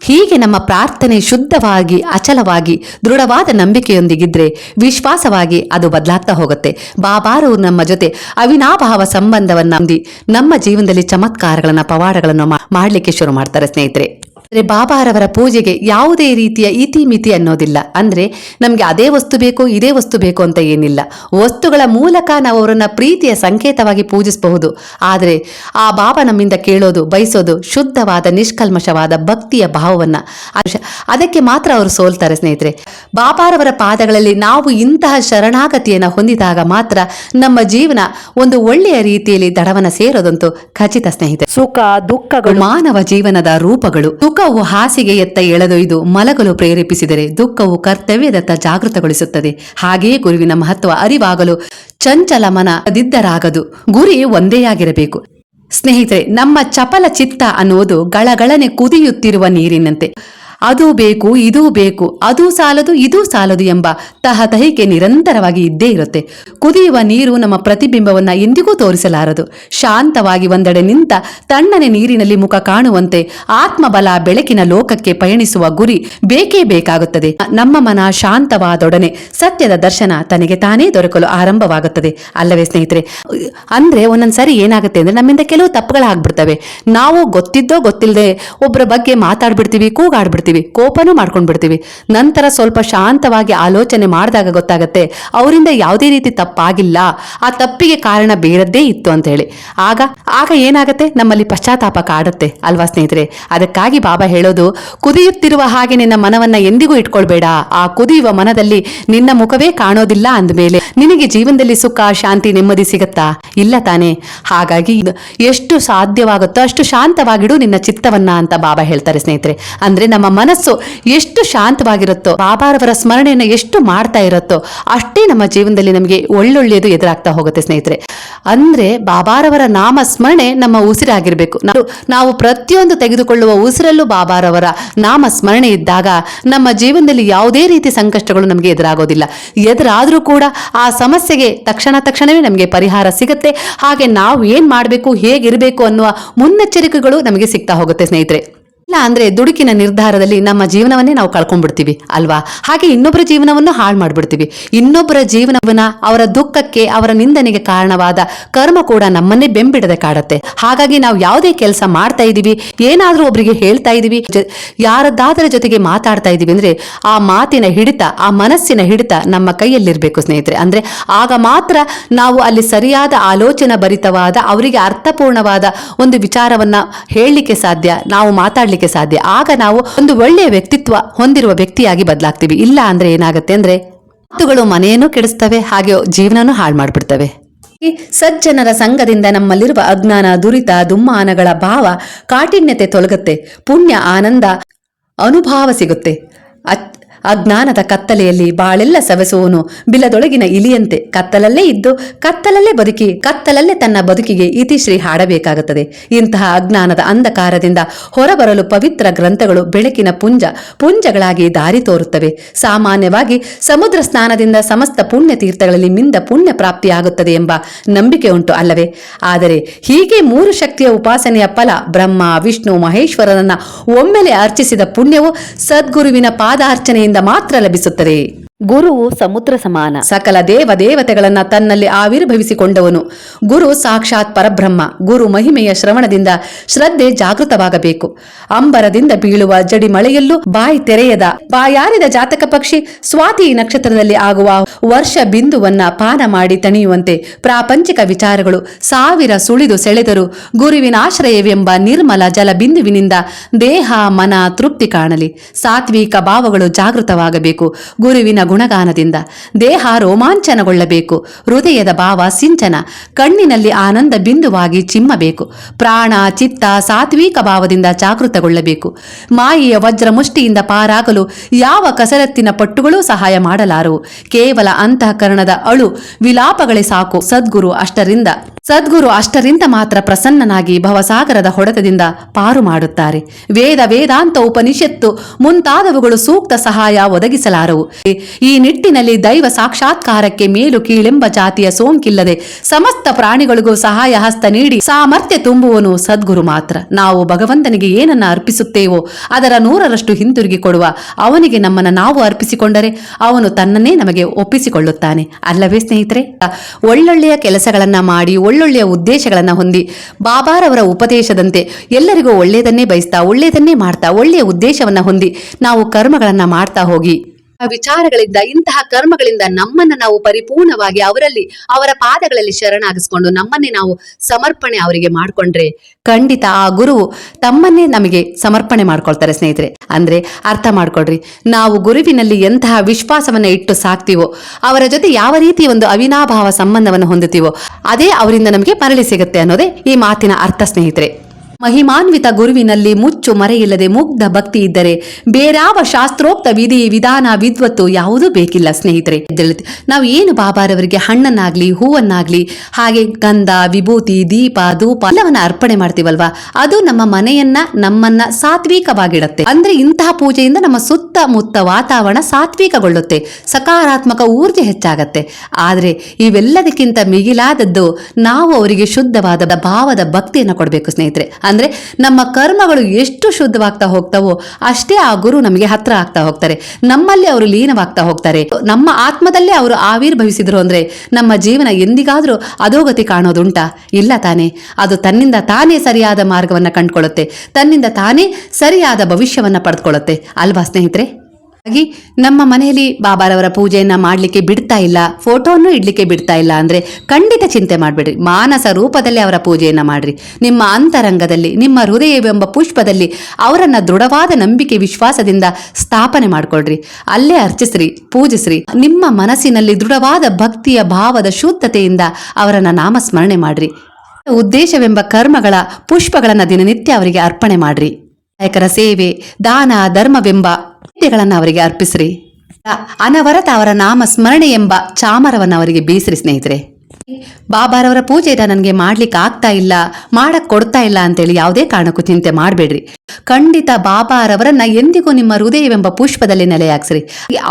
Speaker 1: ಹೀಗೆ ನಮ್ಮ ಪ್ರಾರ್ಥನೆ ಶುದ್ಧವಾಗಿ, ಅಚಲವಾಗಿ, ದೃಢವಾದ ನಂಬಿಕೆಯೊಂದಿಗಿದ್ರೆ ವಿಶ್ವಾಸವಾಗಿ ಅದು ಬದಲಾಗ್ತಾ ಹೋಗುತ್ತೆ. ಬಾಬಾರು ನಮ್ಮ ಜೊತೆ ಅವಿನಾಭಾವ ಸಂಬಂಧವನ್ನು ನಮ್ಮ ಜೀವನದಲ್ಲಿ ಚಮತ್ಕಾರಗಳನ್ನು, ಪವಾಡಗಳನ್ನು ಮಾಡಲಿಕ್ಕೆ ಶುರು ಮಾಡ್ತಾರೆ ಸ್ನೇಹಿತರೆ. ಬಾಬಾರವರ ಪೂಜೆಗೆ ಯಾವುದೇ ರೀತಿಯ ಇತಿ ಮಿತಿ ಅನ್ನೋದಿಲ್ಲ. ಅಂದ್ರೆ ನಮ್ಗೆ ಅದೇ ವಸ್ತು ಬೇಕು ಇದೇ ವಸ್ತು ಬೇಕು ಅಂತ ಏನಿಲ್ಲ. ವಸ್ತುಗಳ ಮೂಲಕ ನಾವು ಅವರನ್ನ ಪ್ರೀತಿಯ ಸಂಕೇತವಾಗಿ ಪೂಜಿಸಬಹುದು. ಆದರೆ ಆ ಬಾಬಾ ನಮ್ಮಿಂದ ಕೇಳೋದು ಬಯಸೋದು ಶುದ್ಧವಾದ ನಿಷ್ಕಲ್ಮಶವಾದ ಭಕ್ತಿಯ ಭಾವವನ್ನ. ಅದಕ್ಕೆ ಮಾತ್ರ ಅವರು ಸೋಲ್ತಾರೆ ಸ್ನೇಹಿತರೆ. ಬಾಬಾರವರ ಪಾದಗಳಲ್ಲಿ ನಾವು ಇಂತಹ ಶರಣಾಗತಿಯನ್ನು ಹೊಂದಿದಾಗ ಮಾತ್ರ ನಮ್ಮ ಜೀವನ ಒಂದು ಒಳ್ಳೆಯ ರೀತಿಯಲ್ಲಿ ದಡವನ ಸೇರೋದಂತೂ ಖಚಿತ ಸ್ನೇಹಿತರೆ.
Speaker 2: ಸುಖ ದುಃಖಗಳು
Speaker 1: ಮಾನವ ಜೀವನದ ರೂಪಗಳು. ಸುಖವು ಹಾಸಿಗೆಯತ್ತ ಎಳೆದೊಯ್ದು ಮಲಗಲು ಪ್ರೇರೇಪಿಸಿದರೆ ದುಃಖವು ಕರ್ತವ್ಯದತ್ತ ಜಾಗೃತಗೊಳಿಸುತ್ತದೆ. ಹಾಗೆಯೇ ಗುರುವಿನ ಮಹತ್ವ ಅರಿವಾಗಲು ಚಂಚಲ ಮನದಿದ್ದರಾಗದು ಗುರಿ ಒಂದೇ ಆಗಿರಬೇಕು ಸ್ನೇಹಿತರೆ, ನಮ್ಮ ಚಪಲ ಚಿತ್ತ ಅನ್ನುವುದು ಗಳಗಳನೆ ಕುದಿಯುತ್ತಿರುವ ನೀರಿನಂತೆ. ಅದು ಬೇಕು, ಇದು ಬೇಕು, ಅದು ಸಾಲದು, ಇದು ಸಾಲದು ಎಂಬ ತಹತಹಿಕೆ ನಿರಂತರವಾಗಿ ಇದ್ದೇ ಇರುತ್ತೆ. ಕುದಿಯುವ ನೀರು ನಮ್ಮ ಪ್ರತಿಬಿಂಬವನ್ನ ಎಂದಿಗೂ ತೋರಿಸಲಾರದು. ಶಾಂತವಾಗಿ ಒಂದೆಡೆ ನಿಂತ ತಣ್ಣನೆ ನೀರಿನಲ್ಲಿ ಮುಖ ಕಾಣುವಂತೆ ಆತ್ಮಬಲ ಬೆಳಕಿನ ಲೋಕಕ್ಕೆ ಪಯಣಿಸುವ ಗುರಿ ಬೇಕೇ ಬೇಕಾಗುತ್ತದೆ. ನಮ್ಮ ಮನ ಶಾಂತವಾದೊಡನೆ ಸತ್ಯದ ದರ್ಶನ ತನಗೆ ತಾನೇ ದೊರಕಲು ಆರಂಭವಾಗುತ್ತದೆ. ಅಲ್ಲವೇ ಸ್ನೇಹಿತರೆ, ಅಂದ್ರೆ ಒಂದೊಂದ್ಸರಿ ಏನಾಗುತ್ತೆ ಅಂದ್ರೆ ನಮ್ಮಿಂದ ಕೆಲವು ತಪ್ಪುಗಳಾಗ್ಬಿಡ್ತವೆ. ನಾವು ಗೊತ್ತಿದ್ದೋ ಗೊತ್ತಿಲ್ಲದೆ ಒಬ್ಬರ ಬಗ್ಗೆ ಮಾತಾಡ್ಬಿಡ್ತೀವಿ, ಕೂಗಾಡ್ಬಿಡ್ತೀವಿ. ಕೋಪನೂ ಮಾಡ್ಕೊಂಡು ಬಿಡ್ತೀವಿ. ನಂತರ ಸ್ವಲ್ಪ ಶಾಂತವಾಗಿ ಆಲೋಚನೆ ಮಾಡಿದಾಗ ಗೊತ್ತಾಗತ್ತೆ, ಅವರಿಂದ ಯಾವುದೇ ರೀತಿ ತಪ್ಪಾಗಿಲ್ಲ. ಆ ತಪ್ಪಿಗೆ ಕಾರಣ ಬೇರದ್ದೇ ಇತ್ತು ಅಂತ ಹೇಳಿ ಆಗ ಆಗ ಏನಾಗುತ್ತೆ? ನಮ್ಮಲ್ಲಿ ಪಶ್ಚಾತ್ತಾಪ ಕಾಡುತ್ತೆ ಅಲ್ವಾ ಸ್ನೇಹಿತರೆ? ಅದಕ್ಕಾಗಿ ಬಾಬಾ ಹೇಳೋದು, ಕುದಿಯುತ್ತಿರುವ ಹಾಗೆ ನಿನ್ನ ಮನವನ್ನ ಎಂದಿಗೂ ಇಟ್ಕೊಳ್ಬೇಡ. ಆ ಕುದಿಯುವ ಮನದಲ್ಲಿ ನಿನ್ನ ಮುಖವೇ ಕಾಣೋದಿಲ್ಲ ಅಂದಮೇಲೆ ನಿನಗೆ ಜೀವನದಲ್ಲಿ ಸುಖ, ಶಾಂತಿ, ನೆಮ್ಮದಿ ಸಿಗತ್ತಾ? ಇಲ್ಲ ತಾನೇ. ಹಾಗಾಗಿ ಎಷ್ಟು ಸಾಧ್ಯವಾಗುತ್ತೋ ಅಷ್ಟು ಶಾಂತವಾಗಿಡು ನಿನ್ನ ಚಿತ್ತವನ್ನ ಅಂತ ಬಾಬಾ ಹೇಳ್ತಾರೆ ಸ್ನೇಹಿತರೆ. ಅಂದ್ರೆ ನಮ್ಮ ಮನಸ್ಸು ಎಷ್ಟು ಶಾಂತವಾಗಿರುತ್ತೋ, ಬಾಬಾರವರ ಸ್ಮರಣೆಯನ್ನು ಎಷ್ಟು ಮಾಡ್ತಾ ಇರುತ್ತೋ, ಅಷ್ಟೇ ನಮ್ಮ ಜೀವನದಲ್ಲಿ ನಮಗೆ ಒಳ್ಳೊಳ್ಳೆಯದು ಎದುರಾಗ್ತಾ ಹೋಗುತ್ತೆ ಸ್ನೇಹಿತರೆ. ಅಂದ್ರೆ ಬಾಬಾರವರ ನಾಮ ಸ್ಮರಣೆ ನಮ್ಮ ಉಸಿರಾಗಿರ್ಬೇಕು. ನಾವು ಪ್ರತಿಯೊಂದು ತೆಗೆದುಕೊಳ್ಳುವ ಉಸಿರಲ್ಲೂ ಬಾಬಾರವರ ನಾಮ ಸ್ಮರಣೆ ಇದ್ದಾಗ ನಮ್ಮ ಜೀವನದಲ್ಲಿ ಯಾವುದೇ ರೀತಿ ಸಂಕಷ್ಟಗಳು ನಮಗೆ ಎದುರಾಗೋದಿಲ್ಲ. ಎದುರಾದ್ರೂ ಕೂಡ ಆ ಸಮಸ್ಯೆಗೆ ತಕ್ಷಣ ತಕ್ಷಣವೇ ನಮಗೆ ಪರಿಹಾರ ಸಿಗುತ್ತೆ. ಹಾಗೆ ನಾವು ಏನ್ ಮಾಡಬೇಕು, ಹೇಗಿರಬೇಕು ಅನ್ನುವ ಮುನ್ನೆಚ್ಚರಿಕೆಗಳು ನಮಗೆ ಸಿಗ್ತಾ ಹೋಗುತ್ತೆ ಸ್ನೇಹಿತರೆ. ಇಲ್ಲ ಅಂದ್ರೆ ದುಡುಕಿನ ನಿರ್ಧಾರದಲ್ಲಿ ನಮ್ಮ ಜೀವನವನ್ನೇ ನಾವು ಕಳ್ಕೊಂಡ್ಬಿಡ್ತೀವಿ, ಅಲ್ವಾ? ಹಾಗೆ ಇನ್ನೊಬ್ಬರ ಜೀವನವನ್ನು ಹಾಳು ಮಾಡ್ಬಿಡ್ತೀವಿ. ಇನ್ನೊಬ್ಬರ ಜೀವನವನ್ನ ಅವರ ದುಃಖಕ್ಕೆ, ಅವರ ನಿಂದನೆಗೆ ಕಾರಣವಾದ ಕರ್ಮ ಕೂಡ ನಮ್ಮನ್ನೇ ಬೆಂಬಿಡದೆ ಕಾಡತ್ತೆ. ಹಾಗಾಗಿ ನಾವು ಯಾವುದೇ ಕೆಲಸ ಮಾಡ್ತಾ ಇದೀವಿ, ಏನಾದ್ರೂ ಒಬ್ಬರಿಗೆ ಹೇಳ್ತಾ ಇದೀವಿ ಯಾರದ್ದಾದ್ರ ಜೊತೆಗೆ ಮಾತಾಡ್ತಾ ಇದೀವಿ ಅಂದ್ರೆ ಆ ಮಾತಿನ ಹಿಡಿತ, ಆ ಮನಸ್ಸಿನ ಹಿಡಿತ ನಮ್ಮ ಕೈಯಲ್ಲಿರ್ಬೇಕು ಸ್ನೇಹಿತರೆ. ಅಂದ್ರೆ ಆಗ ಮಾತ್ರ ನಾವು ಅಲ್ಲಿ ಸರಿಯಾದ ಆಲೋಚನಾ ಭರಿತವಾದ ಅವರಿಗೆ ಅರ್ಥಪೂರ್ಣವಾದ ಒಂದು ವಿಚಾರವನ್ನ ಹೇಳಲಿಕ್ಕೆ ಸಾಧ್ಯ. ನಾವು ಮಾತಾಡ್ಲಿಕ್ಕೆ ಸಾಧ್ಯ. ಆಗ ನಾವು ಒಂದು ಒಳ್ಳೆಯ ವ್ಯಕ್ತಿತ್ವ ಹೊಂದಿರುವ ವ್ಯಕ್ತಿಯಾಗಿ ಬದಲಾಗ್ತೀವಿ. ಇಲ್ಲ ಅಂದ್ರೆ ಏನಾಗುತ್ತೆ ಅಂದ್ರೆ ಮಾತುಗಳು ಮನೆಯನ್ನು ಕೆಡಿಸ್ತವೆ, ಹಾಗೆ ಜೀವನನೂ ಹಾಳು ಮಾಡಿಬಿಡ್ತವೆ. ಸಜ್ಜನರ ಸಂಘದಿಂದ ನಮ್ಮಲ್ಲಿರುವ ಅಜ್ಞಾನ, ದುರಿತ, ದುಮ್ಮಾನಗಳ ಭಾವ ಕಾಠಿಣ್ಯತೆ ತೊಲಗುತ್ತೆ. ಪುಣ್ಯ, ಆನಂದ, ಅನುಭಾವ ಸಿಗುತ್ತೆ. ಅಜ್ಞಾನದ ಕತ್ತಲೆಯಲ್ಲಿ ಬಾಳೆಲ್ಲ ಸವೆಸುವನು. ಬಿಲದೊಳಗಿನ ಇಲಿಯಂತೆ ಕತ್ತಲಲ್ಲೇ ಇದ್ದು, ಕತ್ತಲಲ್ಲೇ ಬದುಕಿ, ಕತ್ತಲಲ್ಲೇ ತನ್ನ ಬದುಕಿಗೆ ಇತಿಶ್ರೀ ಹಾಡಬೇಕಾಗುತ್ತದೆ. ಇಂತಹ ಅಜ್ಞಾನದ ಅಂಧಕಾರದಿಂದ ಹೊರಬರಲು ಪವಿತ್ರ ಗ್ರಂಥಗಳು ಬೆಳಕಿನ ಪುಂಜ, ಪುಂಜಗಳಾಗಿ ದಾರಿ ತೋರುತ್ತವೆ. ಸಾಮಾನ್ಯವಾಗಿ ಸಮುದ್ರ ಸ್ನಾನದಿಂದ ಸಮಸ್ತ ಪುಣ್ಯ ತೀರ್ಥಗಳಲ್ಲಿ ಮಿಂದ ಪುಣ್ಯ ಪ್ರಾಪ್ತಿಯಾಗುತ್ತದೆ ಎಂಬ ನಂಬಿಕೆ ಉಂಟು ಅಲ್ಲವೇ? ಆದರೆ ಹೀಗೆ ಮೂರು ಶಕ್ತಿಯ ಉಪಾಸನೆಯ ಫಲ ಬ್ರಹ್ಮ, ವಿಷ್ಣು, ಮಹೇಶ್ವರನನ್ನ ಒಮ್ಮೆಲೆ ಅರ್ಚಿಸಿದ ಪುಣ್ಯವು ಸದ್ಗುರುವಿನ ಪಾದಾರ್ಚನೆಯಿಂದ ಮಾತ್ರ ಲಭಿಸುತ್ತದೆ. ಗುರುವು ಸಮುದ್ರ ಸಮಾನ. ಸಕಲ ದೇವ ದೇವತೆಗಳನ್ನ ತನ್ನಲ್ಲಿ ಆವಿರ್ಭವಿಸಿಕೊಂಡವನು. ಗುರು ಸಾಕ್ಷಾತ್ ಪರಬ್ರಹ್ಮ. ಗುರು ಮಹಿಮೆಯ ಶ್ರವಣದಿಂದ ಶ್ರದ್ಧೆ ಜಾಗೃತವಾಗಬೇಕು. ಅಂಬರದಿಂದ ಬೀಳುವ ಜಡಿ ಮಳೆಯಲ್ಲೂ ಬಾಯಿ ತೆರೆಯದ, ಬಾಯಾರಿದ ಜಾತಕ ಪಕ್ಷಿ ಸ್ವಾತಿ ನಕ್ಷತ್ರದಲ್ಲಿ ಆಗುವ ವರ್ಷ ಬಿಂದುವನ್ನ ಪಾನ ಮಾಡಿ ತಣಿಯುವಂತೆ ಪ್ರಾಪಂಚಿಕ ವಿಚಾರಗಳು ಸಾವಿರ ಸುಳಿದು ಸೆಳೆದರು ಗುರುವಿನ ಆಶ್ರಯವೆಂಬ ನಿರ್ಮಲ ಜಲ ಬಿಂದುವಿನಿಂದ ದೇಹ ಮನ ತೃಪ್ತಿ ಕಾಣಲಿ. ಸಾತ್ವಿಕ ಭಾವಗಳು ಜಾಗೃತವಾಗಬೇಕು. ಗುರುವಿನ ಗುಣಗಾನದಿಂದ ದೇಹ ರೋಮಾಂಚನಗೊಳ್ಳಬೇಕು, ಹೃದಯದ ಭಾವ ಸಿಂಚನ, ಕಣ್ಣಿನಲ್ಲಿ ಆನಂದ ಬಿಂದುವಾಗಿ ಚಿಮ್ಮಬೇಕು, ಪ್ರಾಣ, ಚಿತ್ತ, ಸಾತ್ವಿಕ ಭಾವದಿಂದ ಜಾಗೃತಗೊಳ್ಳಬೇಕು. ಮಾಯೆಯ ವಜ್ರ ಮುಷ್ಟಿಯಿಂದ ಪಾರಾಗಲು ಯಾವ ಕಸರತ್ತಿನ ಪಟ್ಟುಗಳೂ ಸಹಾಯ ಮಾಡಲಾರವು. ಕೇವಲ ಅಂತಃಕರಣದ ಅಳು ವಿಲಾಪಗಳೇ ಸಾಕು, ಸದ್ಗುರು ಅಷ್ಟರಿಂದ. ಸದ್ಗುರು ಅಷ್ಟರಿಂದ ಮಾತ್ರ ಪ್ರಸನ್ನನಾಗಿ ಭವಸಾಗರದ ಹೊಡೆತದಿಂದ ಪಾರು ಮಾಡುತ್ತಾರೆ. ವೇದ ವೇದಾಂತ ಉಪನಿಷತ್ತು ಮುಂತಾದವುಗಳು ಸೂಕ್ತ ಸಹಾಯ ಒದಗಿಸಲಾರವು. ಈ ನಿಟ್ಟಿನಲ್ಲಿ ದೈವ ಸಾಕ್ಷಾತ್ಕಾರಕ್ಕೆ ಮೇಲು ಕೀಳೆಂಬ ಜಾತಿಯ ಸೋಂಕಿಲ್ಲದೆ ಸಮಸ್ತ ಪ್ರಾಣಿಗಳಿಗೂ ಸಹಾಯ ಹಸ್ತ ನೀಡಿ ಸಾಮರ್ಥ್ಯ ತುಂಬುವನು ಸದ್ಗುರು ಮಾತ್ರ. ನಾವು ಭಗವಂತನಿಗೆ ಏನನ್ನ ಅರ್ಪಿಸುತ್ತೇವೋ ಅದರ ನೂರರಷ್ಟು ಹಿಂತಿರುಗಿ ಕೊಡುವ ಅವನಿಗೆ ನಮ್ಮನ್ನ ನಾವು ಅರ್ಪಿಸಿಕೊಂಡರೆ ಅವನು ತನ್ನನ್ನೇ ನಮಗೆ ಒಪ್ಪಿಸಿಕೊಳ್ಳುತ್ತಾನೆ. ಅಲ್ಲವೇ ಸ್ನೇಹಿತರೆ, ಒಳ್ಳೊಳ್ಳೆಯ ಕೆಲಸಗಳನ್ನ ಮಾಡಿ ಒಳ್ಳೊಳ್ಳೆಯ ಉದ್ದೇಶಗಳನ್ನು ಹೊಂದಿ. ಬಾಬಾರವರ ಉಪದೇಶದಂತೆ ಎಲ್ಲರಿಗೂ ಒಳ್ಳೆಯದನ್ನೇ ಬಯಸ್ತಾ, ಒಳ್ಳೆಯದನ್ನೇ ಮಾಡ್ತಾ, ಒಳ್ಳೆಯ ಉದ್ದೇಶವನ್ನ ಹೊಂದಿ. ನಾವು ಕರ್ಮಗಳನ್ನು ಮಾಡ್ತಾ ಹೋಗಿ. ವಿಚಾರಗಳಿಂದ, ಇಂತಹ ಕರ್ಮಗಳಿಂದ ನಮ್ಮನ್ನ ನಾವು ಪರಿಪೂರ್ಣವಾಗಿ ಅವರಲ್ಲಿ, ಅವರ ಪಾದಗಳಲ್ಲಿ ಶರಣಾಗಿಸ್ಕೊಂಡು ನಮ್ಮನ್ನೇ ನಾವು ಸಮರ್ಪಣೆ ಅವರಿಗೆ ಮಾಡ್ಕೊಂಡ್ರೆ ಖಂಡಿತ ಆ ಗುರುವು ತಮ್ಮನ್ನೇ ನಮಗೆ ಸಮರ್ಪಣೆ ಮಾಡ್ಕೊಳ್ತಾರೆ ಸ್ನೇಹಿತರೆ. ಅಂದ್ರೆ ಅರ್ಥ ಮಾಡ್ಕೊಡ್ರಿ ನಾವು ಗುರುವಿನಲ್ಲಿ ಎಂತಹ ವಿಶ್ವಾಸವನ್ನ ಇಟ್ಟು ಸಾಕ್ತಿವೋ, ಅವರ ಜೊತೆ ಯಾವ ರೀತಿ ಒಂದು ಅವಿನಾಭಾವ ಸಂಬಂಧವನ್ನು ಹೊಂದುತ್ತೀವೋ, ಅದೇ ಅವರಿಂದ ನಮಗೆ ಮರಳಿ ಸಿಗುತ್ತೆ ಅನ್ನೋದೇ ಈ ಮಾತಿನ ಅರ್ಥ ಸ್ನೇಹಿತರೆ. ಮಹಿಮಾನ್ವಿತ ಗುರುವಿನಲ್ಲಿ ಮುಚ್ಚು ಮರೆಯಿಲ್ಲದೆ ಮುಗ್ಧ ಭಕ್ತಿ ಇದ್ದರೆ ಬೇರಾವ ಶಾಸ್ತ್ರೋಕ್ತ ವಿಧಿ ವಿಧಾನ ವಿದ್ವತ್ತು ಯಾವುದೂ ಬೇಕಿಲ್ಲ ಸ್ನೇಹಿತರೆ. ನಾವು ಏನು ಬಾಬಾರವರಿಗೆ ಹಣ್ಣನ್ನಾಗ್ಲಿ, ಹೂವನ್ನಾಗ್ಲಿ, ಹಾಗೆ ಗಂಧ, ವಿಭೂತಿ, ದೀಪ, ಧೂಪ ಎಲ್ಲವನ್ನ ಅರ್ಪಣೆ ಮಾಡ್ತೀವಲ್ವಾ? ಅದು ನಮ್ಮ ಮನೆಯನ್ನ ನಮ್ಮನ್ನ ಸಾತ್ವಿಕವಾಗಿಡತ್ತೆ. ಅಂದ್ರೆ ಇಂತಹ ಪೂಜೆಯಿಂದ ನಮ್ಮ ಸುತ್ತಮುತ್ತ ವಾತಾವರಣ ಸಾತ್ವಿಕಗೊಳ್ಳುತ್ತೆ. ಸಕಾರಾತ್ಮಕ ಊರ್ಜೆ ಹೆಚ್ಚಾಗತ್ತೆ. ಆದ್ರೆ ಇವೆಲ್ಲದಕ್ಕಿಂತ ಮಿಗಿಲಾದದ್ದು ನಾವು ಅವರಿಗೆ ಶುದ್ಧವಾದ ಭಾವದ ಭಕ್ತಿಯನ್ನು ಕೊಡಬೇಕು ಸ್ನೇಹಿತರೆ. ಅಂದ್ರೆ ನಮ್ಮ ಕರ್ಮಗಳು ಎಷ್ಟು ಶುದ್ಧವಾಗ್ತಾ ಹೋಗ್ತಾವೋ ಅಷ್ಟೇ ಆ ಗುರು ನಮಗೆ ಹತ್ರ ಆಗ್ತಾ ಹೋಗ್ತಾರೆ. ನಮ್ಮಲ್ಲಿ ಅವರು ಲೀನವಾಗ್ತಾ ಹೋಗ್ತಾರೆ. ನಮ್ಮ ಆತ್ಮದಲ್ಲೇ ಅವರು ಆವಿರ್ಭವಿಸಿದ್ರು ಅಂದ್ರೆ ನಮ್ಮ ಜೀವನ ಎಂದಿಗಾದರೂ ಅಧೋಗತಿ ಕಾಣೋದುಂಟಾ? ಇಲ್ಲ ತಾನೇ. ಅದು ತನ್ನಿಂದ ತಾನೇ ಸರಿಯಾದ ಮಾರ್ಗವನ್ನ ಕಂಡುಕೊಳ್ಳುತ್ತೆ. ತನ್ನಿಂದ ತಾನೇ ಸರಿಯಾದ ಭವಿಷ್ಯವನ್ನ ಪಡೆದುಕೊಳ್ಳುತ್ತೆ. ಅಲ್ವಾ ಸ್ನೇಹಿತರೆ? ಹಾಗಾಗಿ ನಮ್ಮ ಮನೆಯಲ್ಲಿ ಬಾಬಾರವರ ಪೂಜೆಯನ್ನ ಮಾಡಲಿಕ್ಕೆ ಬಿಡ್ತಾ ಇಲ್ಲ ಫೋಟೋವನ್ನು ಇಡ್ಲಿಕ್ಕೆ ಬಿಡ್ತಾ ಇಲ್ಲ ಅಂದ್ರೆ ಖಂಡಿತ ಚಿಂತೆ ಮಾಡಬೇಡ್ರಿ. ಮಾನಸ ರೂಪದಲ್ಲಿ ಅವರ ಪೂಜೆಯನ್ನ ಮಾಡ್ರಿ. ನಿಮ್ಮ ಅಂತರಂಗದಲ್ಲಿ, ನಿಮ್ಮ ಹೃದಯವೆಂಬ ಪುಷ್ಪದಲ್ಲಿ ಅವರನ್ನ ದೃಢವಾದ ನಂಬಿಕೆ, ವಿಶ್ವಾಸದಿಂದ ಸ್ಥಾಪನೆ ಮಾಡ್ಕೊಳ್ರಿ. ಅಲ್ಲೇ ಅರ್ಚಿಸ್ರಿ, ಪೂಜಿಸ್ರಿ. ನಿಮ್ಮ ಮನಸ್ಸಿನಲ್ಲಿ ದೃಢವಾದ ಭಕ್ತಿಯ ಭಾವದ ಶುದ್ಧತೆಯಿಂದ ಅವರನ್ನ ನಾಮಸ್ಮರಣೆ ಮಾಡ್ರಿ. ಉದ್ದೇಶವೆಂಬ ಕರ್ಮಗಳ ಪುಷ್ಪಗಳನ್ನ ದಿನನಿತ್ಯ ಅವರಿಗೆ ಅರ್ಪಣೆ ಮಾಡ್ರಿ. ನಾಯಕರ ಸೇವೆ, ದಾನ, ಧರ್ಮವೆಂಬ ನಿತ್ಯಗಳನ್ನು ಅವರಿಗೆ ಅರ್ಪಿಸ್ರಿ. ಅನವರತ ಅವರ ನಾಮ ಸ್ಮರಣೆ ಎಂಬ ಚಾಮರವನ್ನು ಅವರಿಗೆ ಬೀಸ್ರಿ ಸ್ನೇಹಿತರೆ. ಬಾಬಾರವರ ಪೂಜೆ ನನಗೆ ಮಾಡ್ಲಿಕ್ಕೆ ಆಗ್ತಾ ಇಲ್ಲ. ಮಾಡಕ್ ಕೊಡ್ತಾ ಇಲ್ಲ ಅಂತೇಳಿ ಯಾವುದೇ ಕಾರಣಕ್ಕೂ ಚಿಂತೆ ಮಾಡಬೇಡ್ರಿ. ಖಂಡಿತ ಬಾಬಾರವರನ್ನ ಎಂದಿಗೂ ನಿಮ್ಮ ಹೃದಯವೆಂಬ ಪುಷ್ಪದಲ್ಲಿ ನೆಲೆಯಾಕ್ಸ್ರಿ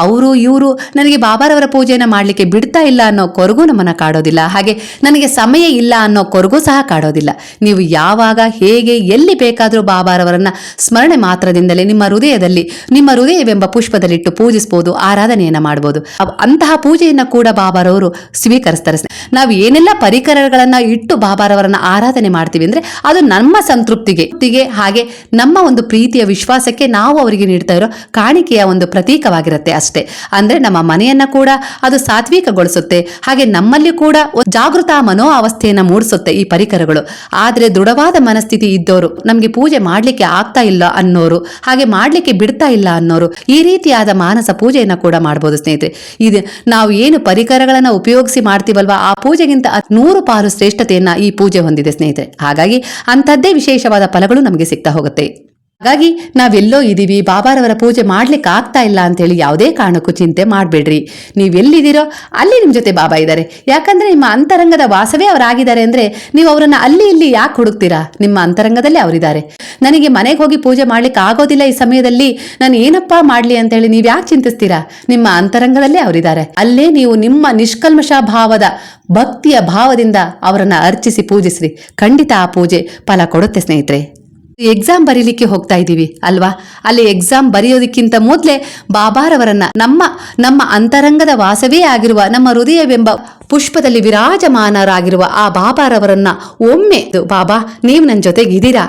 Speaker 1: ಅವರು, ಇವರು ನನಗೆ ಬಾಬಾರವರ ಪೂಜೆಯನ್ನು ಮಾಡ್ಲಿಕ್ಕೆ ಬಿಡ್ತಾ ಇಲ್ಲ ಅನ್ನೋ ಕೊರಗೂ ನಮ್ಮನ್ನ ಕಾಡೋದಿಲ್ಲ. ಹಾಗೆ ನನಗೆ ಸಮಯ ಇಲ್ಲ ಅನ್ನೋ ಕೊರಗೂ ಸಹ ಕಾಡೋದಿಲ್ಲ. ನೀವು ಯಾವಾಗ, ಹೇಗೆ, ಎಲ್ಲಿ ಬೇಕಾದರೂ ಬಾಬಾರವರನ್ನ ಸ್ಮರಣೆ ಮಾತ್ರದಿಂದಲೇ ನಿಮ್ಮ ಹೃದಯದಲ್ಲಿ, ನಿಮ್ಮ ಹೃದಯವೆಂಬ ಪುಷ್ಪದಲ್ಲಿಟ್ಟು ಪೂಜಿಸಬಹುದು ಆರಾಧನೆಯನ್ನ ಮಾಡಬಹುದು ಅಂತಹ ಪೂಜೆಯನ್ನು ಕೂಡ ಬಾಬಾರವರು ಸ್ವೀಕರಿಸ್ತಾರೆ. ನಾವು ಏನೆಲ್ಲ ಪರಿಕರಗಳನ್ನ ಇಟ್ಟು ಬಾಬಾರವರನ್ನ ಆರಾಧನೆ ಮಾಡ್ತೀವಿ ಅಂದ್ರೆ ಅದು ನಮ್ಮ ಸಂತೃಪ್ತಿಗೆ ಹಾಗೆ ನಮ್ಮ ಒಂದು ಪ್ರೀತಿಯ ವಿಶ್ವಾಸಕ್ಕೆ ನಾವು ಅವರಿಗೆ ನೀಡ್ತಾ ಇರೋ ಕಾಣಿಕೆಯ ಒಂದು ಪ್ರತೀಕವಾಗಿರುತ್ತೆ ಅಷ್ಟೇ. ಅಂದ್ರೆ ನಮ್ಮ ಮನೆಯನ್ನ ಕೂಡ ಅದು ಸಾತ್ವಿಕಗೊಳಿಸುತ್ತೆ, ಹಾಗೆ ನಮ್ಮಲ್ಲಿ ಕೂಡ ಜಾಗೃತ ಮನೋ ಅವಸ್ಥೆಯನ್ನ ಮೂಡಿಸುತ್ತೆ ಈ ಪರಿಕರಗಳು. ಆದ್ರೆ ದೃಢವಾದ ಮನಸ್ಥಿತಿ ಇದ್ದವರು ನಮ್ಗೆ ಪೂಜೆ ಮಾಡ್ಲಿಕ್ಕೆ ಆಗ್ತಾ ಇಲ್ಲ ಅನ್ನೋರು, ಹಾಗೆ ಮಾಡ್ಲಿಕ್ಕೆ ಬಿಡ್ತಾ ಇಲ್ಲ ಅನ್ನೋರು ಈ ರೀತಿಯಾದ ಮಾನಸ ಪೂಜೆಯನ್ನ ಕೂಡ ಮಾಡಬಹುದು ಸ್ನೇಹಿತರೆ. ಇದು ನಾವು ಏನು ಪರಿಕರಗಳನ್ನ ಉಪಯೋಗಿಸಿ ಮಾಡ್ತೀವಲ್ವಾ, ಆ ಪೂಜೆಗಿಂತ ನೂರು ಪಾಲು ಶ್ರೇಷ್ಠತೆಯನ್ನ ಈ ಪೂಜೆ ಹೊಂದಿದೆ ಸ್ನೇಹಿತರೆ. ಹಾಗಾಗಿ ಅಂಥದ್ದೇ ವಿಶೇಷವಾದ ಫಲಗಳು ನಮಗೆ ಸಿಗ್ತಾ ಹೋಗುತ್ತೆ. ಹಾಗಾಗಿ ನಾವೆಲ್ಲೋ ಇದೀವಿ, ಬಾಬಾರವರ ಪೂಜೆ ಮಾಡ್ಲಿಕ್ಕೆ ಆಗ್ತಾ ಇಲ್ಲ ಅಂತೇಳಿ ಯಾವುದೇ ಕಾರಣಕ್ಕೂ ಚಿಂತೆ ಮಾಡಬೇಡ್ರಿ. ನೀವೆಲ್ಲಿದ್ದೀರೋ ಅಲ್ಲಿ ನಿಮ್ಮ ಜೊತೆ ಬಾಬಾ ಇದ್ದಾರೆ. ಯಾಕಂದ್ರೆ ನಿಮ್ಮ ಅಂತರಂಗದ ವಾಸವೇ ಅವರಾಗಿದ್ದಾರೆ ಅಂದ್ರೆ ನೀವು ಅವರನ್ನ ಅಲ್ಲಿ ಇಲ್ಲಿ ಯಾಕೆ ಹುಡುಕ್ತೀರಾ? ನಿಮ್ಮ ಅಂತರಂಗದಲ್ಲಿ ಅವರಿದ್ದಾರೆ ನನಗೆ ಮನೆಗೆ ಹೋಗಿ ಪೂಜೆ ಮಾಡ್ಲಿಕ್ಕೆ ಆಗೋದಿಲ್ಲ ಈ ಸಮಯದಲ್ಲಿ ನಾನು ಏನಪ್ಪಾ ಮಾಡ್ಲಿ ಅಂತೇಳಿ ನೀವು ಯಾಕೆ ಚಿಂತಿಸ್ತೀರಾ? ನಿಮ್ಮ ಅಂತರಂಗದಲ್ಲೇ ಅವರಿದ್ದಾರೆ ಅಲ್ಲೇ ನೀವು ನಿಮ್ಮ ನಿಷ್ಕಲ್ಮಶ ಭಾವದ, ಭಕ್ತಿಯ ಭಾವದಿಂದ ಅವರನ್ನ ಅರ್ಚಿಸಿ ಪೂಜಿಸ್ರಿ. ಖಂಡಿತ ಆ ಪೂಜೆ ಫಲ ಕೊಡುತ್ತೆ ಸ್ನೇಹಿತರೆ. ಎಕ್ಸಾಮ್ ಬರೀಲಿಕ್ಕೆ ಹೋಗ್ತಾ ಇದ್ದೀವಿ ಅಲ್ವಾ? ಅಲ್ಲಿ ಎಕ್ಸಾಮ್ ಬರೆಯೋದಕ್ಕಿಂತ ಮೊದಲೇ ಬಾಬಾರವರನ್ನ ನಮ್ಮ ನಮ್ಮ ಅಂತರಂಗದ ವಾಸವೇ ಆಗಿರುವ, ನಮ್ಮ ಹೃದಯವೆಂಬ ಪುಷ್ಪದಲ್ಲಿ ವಿರಾಜಮಾನರಾಗಿರುವ ಆ ಬಾಬಾರವರನ್ನ ಒಮ್ಮೆ ಬಾಬಾ, ನೀವು ನನ್ನ ಜೊತೆಗಿದ್ದೀರಾ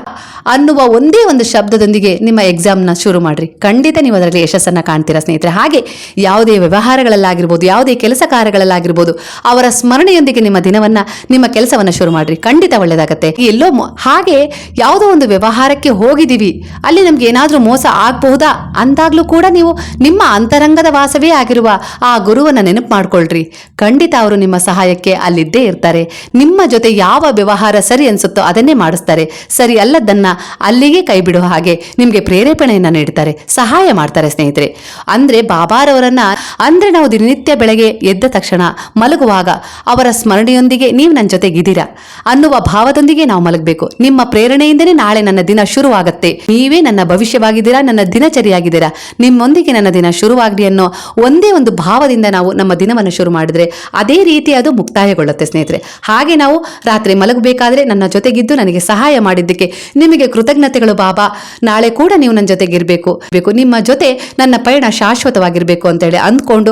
Speaker 1: ಅನ್ನುವ ಒಂದೇ ಒಂದು ಶಬ್ದದೊಂದಿಗೆ ನಿಮ್ಮ ಎಕ್ಸಾಮ್ನ ಶುರು ಮಾಡ್ರಿ. ಖಂಡಿತ ನೀವು ಅದರಲ್ಲಿ ಯಶಸ್ಸನ್ನು ಕಾಣ್ತೀರಾ ಸ್ನೇಹಿತರೆ. ಹಾಗೆ ಯಾವುದೇ ವ್ಯವಹಾರಗಳಲ್ಲಾಗಿರ್ಬೋದು, ಯಾವುದೇ ಕೆಲಸ ಕಾರ್ಯಗಳಲ್ಲಾಗಿರ್ಬೋದು, ಅವರ ಸ್ಮರಣೆಯೊಂದಿಗೆ ನಿಮ್ಮ ದಿನವನ್ನ, ನಿಮ್ಮ ಕೆಲಸವನ್ನ ಶುರು ಮಾಡ್ರಿ. ಖಂಡಿತ ಒಳ್ಳೆಯದಾಗತ್ತೆ ಎಲ್ಲೋ ಹಾಗೆ ಯಾವುದೋ ಒಂದು ವ್ಯವಹಾರಕ್ಕೆ ಹೋಗಿದ್ದೀವಿ. ಅಲ್ಲಿ ನಮ್ಗೆ ಏನಾದರೂ ಮೋಸ ಆಗಬಹುದಾ? ಅಂದಾಗ್ಲೂ ಕೂಡ ನೀವು ನಿಮ್ಮ ಅಂತರಂಗದ ವಾಸವೇ ಆಗಿರುವ ಆ ಗುರುವನ್ನ ನೆನಪು ಮಾಡ್ಕೊಳ್ರಿ. ಖಂಡಿತ ಅವರು ನಿಮ್ಮ ಸಹಾಯಕ್ಕೆ ಅಲ್ಲಿದ್ದೇ ಇರ್ತಾರೆ. ನಿಮ್ಮ ಜೊತೆ ಯಾವ ವ್ಯವಹಾರ ಸರಿ ಅನ್ಸುತ್ತೋ ಅದನ್ನೇ ಮಾಡಿಸ್ತಾರೆ. ಸರಿ ಅಲ್ಲದನ್ನ ಅಲ್ಲಿಗೆ ಕೈ ಬಿಡುವ ಹಾಗೆ ನಿಮಗೆ ಪ್ರೇರೇಪಣೆಯನ್ನು ನೀಡ್ತಾರೆ. ಸಹಾಯ ಮಾಡ್ತಾರೆ ಸ್ನೇಹಿತರೆ. ಅಂದ್ರೆ ಬಾಬಾರವರನ್ನ, ಅಂದ್ರೆ ನಾವು ದಿನನಿತ್ಯ ಬೆಳಗ್ಗೆ ಎದ್ದ ತಕ್ಷಣ ಮಲಗುವಾಗ ಅವರ ಸ್ಮರಣೆಯೊಂದಿಗೆ ನೀವು ನನ್ನ ಜೊತೆಗಿದ್ದೀರಾ ಅನ್ನುವ ಭಾವದೊಂದಿಗೆ ನಾವು ಮಲಗಬೇಕು. ನಿಮ್ಮ ಪ್ರೇರಣೆಯಿಂದನೇ ನಾಳೆ ನನ್ನ ದಿನ ಶುರುವಾಗತ್ತೆ. ನೀವೇ ನನ್ನ ಭವಿಷ್ಯವಾಗಿದ್ದೀರಾ, ನನ್ನ ದಿನಚರಿಯಾಗಿದ್ದೀರಾ? ನಿಮ್ಮೊಂದಿಗೆ ನನ್ನ ದಿನ ಶುರುವಾಗಲಿ ಅನ್ನೋ ಒಂದೇ ಒಂದು ಭಾವದಿಂದ ನಾವು ನಮ್ಮ ದಿನವನ್ನು ಶುರು ಮಾಡಿದ್ರೆ ಅದೇ ರೀತಿ ಅದು ಮುಕ್ತಾಯಗೊಳ್ಳುತ್ತೆ ಸ್ನೇಹಿತರೆ. ಹಾಗೆ ನಾವು ರಾತ್ರಿ ಮಲಗಬೇಕಾದ್ರೆ ನನ್ನ ಜೊತೆಗಿದ್ದು ನನಗೆ ಸಹಾಯ ಮಾಡಿದ್ದಕ್ಕೆ ನಿಮಗೆ ಕೃತಜ್ಞತೆಗಳು ಬಾಬಾ. ನಾಳೆ ಕೂಡ ನೀವು ನನ್ನ ಜೊತೆಗಿರಬೇಕು. ಬೇಕು, ನಿಮ್ಮ ಜೊತೆ ನನ್ನ ಪಯಣ ಶಾಶ್ವತವಾಗಿರಬೇಕು ಅಂತ ಹೇಳಿ ಅಂದ್ಕೊಂಡು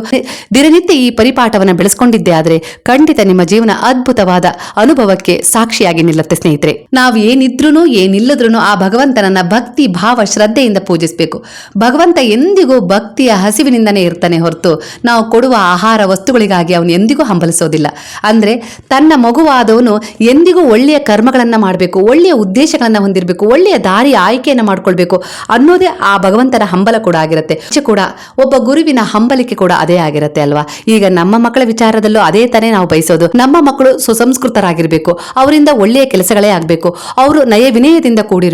Speaker 1: ದಿನನಿತ್ಯ ಈ ಪರಿಪಾಠವನ್ನ ಬೆಳೆಸ್ಕೊಂಡಿದ್ದೆ ಆದ್ರೆ ಖಂಡಿತ ನಿಮ್ಮ ಜೀವನ ಅದ್ಭುತವಾದ ಅನುಭವಕ್ಕೆ ಸಾಕ್ಷಿಯಾಗಿ ನಿಲ್ಲುತ್ತೆ ಸ್ನೇಹಿತರೆ. ನಾವು ಏನಿದ್ರು ಏನಿಲ್ಲದ್ರೂ ಆ ಭಗವಂತನನ್ನ ಭಕ್ತಿ, ಭಾವ, ಶ್ರದ್ಧೆಯಿಂದ ಪೂಜಿಸಬೇಕು. ಭಗವಂತ ಎಂದಿಗೂ ಭಕ್ತಿಯ ಹಸಿವಿನಿಂದನೇ ಇರ್ತಾನೆ ಹೊರತು ನಾವು ಕೊಡುವ ಆಹಾರ ವಸ್ತುಗಳಿಗಾಗಿ ಅವನು ಎಂದಿಗೂ ಹಂಬಲಿಸೋದಿಲ್ಲ. ಅಂದರೆ ತನ್ನ ಮಗುವಾದವನು ಎಂದಿಗೂ ಒಳ್ಳೆಯ ಕರ್ಮಗಳನ್ನು ಮಾಡಬೇಕು, ಒಳ್ಳೆಯ ಉದ್ದೇಶಗಳನ್ನು ಹೊಂದಿರಬೇಕು, ಒಳ್ಳೆಯ ದಾರಿ ಆಯ್ಕೆಯನ್ನು ಮಾಡ್ಕೊಳ್ಬೇಕು ಅನ್ನೋದೇ ಆ ಭಗವಂತನ ಹಂಬಲ ಕೂಡ ಆಗಿರುತ್ತೆ. ಕೂಡ ಒಬ್ಬ ಗುರುವಿನ ಹಂಬಲಿಕೆ ಕೂಡ ಅದೇ ಆಗಿರುತ್ತೆ ಅಲ್ವಾ? ಈಗ ನಮ್ಮ ಮಕ್ಕಳ ವಿಚಾರದಲ್ಲೂ ಅದೇ ತಾನೇ ನಾವು ಬಯಸೋದು. ನಮ್ಮ ಮಕ್ಕಳು ಸುಸಂಸ್ಕೃತರಾಗಿರಬೇಕು, ಅವರಿಂದ ಒಳ್ಳೆಯ ಕೆಲಸಗಳೇ ಆಗಬೇಕು. ಅವರು ನಯ ವಿನಯದಿಂದ ಕೂಡಿರಬೇಕು.